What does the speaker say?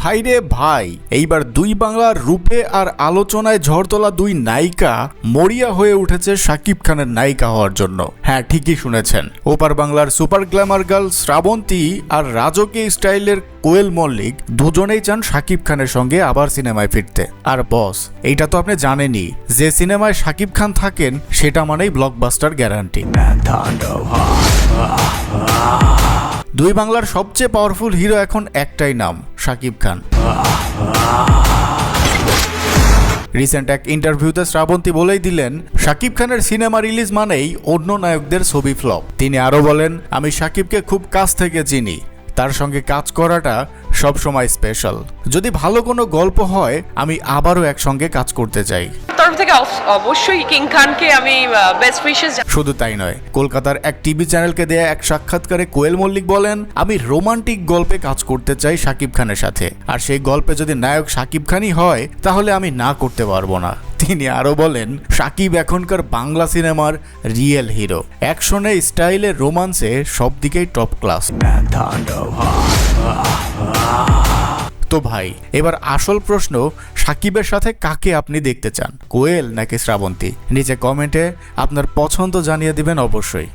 ভাইরে ভাই, এইবার দুই বাংলার রূপে আর আলোচনায় ঝড় তোলা দুই নায়িকা মরিয়া হয়ে উঠেছে শাকিব খানের নায়িকা হওয়ার জন্য। হ্যাঁ ঠিকই শুনেছেন। ওপার বাংলার সুপার গ্ল্যামার গার্ল শ্রাবন্তী আর রাজকীয় স্টাইলের কোয়েল মল্লিক দুজনেই চান শাকিব খানের সঙ্গে আবার সিনেমায় ফিরতে। আর বস, এইটা তো আপনি জানেনই, যে সিনেমায় শাকিব খান থাকেন, সেটা মানেই ব্লকবাস্টার গ্যারান্টি দুই বাংলার সবচেয়ে পাওয়ারফুল হিরো এখন একটাই নাম শাকিব খান। রিসেন্ট এক ইন্টারভিউতে শ্রাবন্তী বলেই দিলেন, শাকিব খানের সিনেমা রিলিজ মানেই অন্য নায়কদের ছবি ফ্লপ। তিনি আরও বলেন, আমি শাকিবকে খুব কাছ থেকে চিনি। তার সঙ্গে কাজ করাটা সবসময় স্পেশাল যদি ভালো কোনো গল্প হয় আমি আবারও একসঙ্গে কাজ করতে চাই। তরফ থেকে অবশ্যই কিং খানকে আমি বেস্ট উইশেস শুধু তাই নয় কলকাতার এক টিভি চ্যানেলকে দেয়া এক সাক্ষাৎকারে কোয়েল মল্লিক বলেন আমি রোমান্টিক গল্পে কাজ করতে চাই শাকিব খানের সাথে। আর সেই গল্পে যদি নায়ক শাকিব খানই হয় তাহলে আমি না করতে পারব না। তিনি আরও বলেন, সাকিব এখনকার বাংলা সিনেমার রিয়েল হিরো অ্যাকশনে, স্টাইলে, রোমান্সে সব দিকেই টপ ক্লাস তো ভাই, এবার আসল প্রশ্ন, সাকিবের সাথে কাকে আপনি দেখতে চান? কোয়েল নাকি শ্রাবন্তী? নিচে কমেন্টে আপনার পছন্দ জানিয়ে দিবেন অবশ্যই।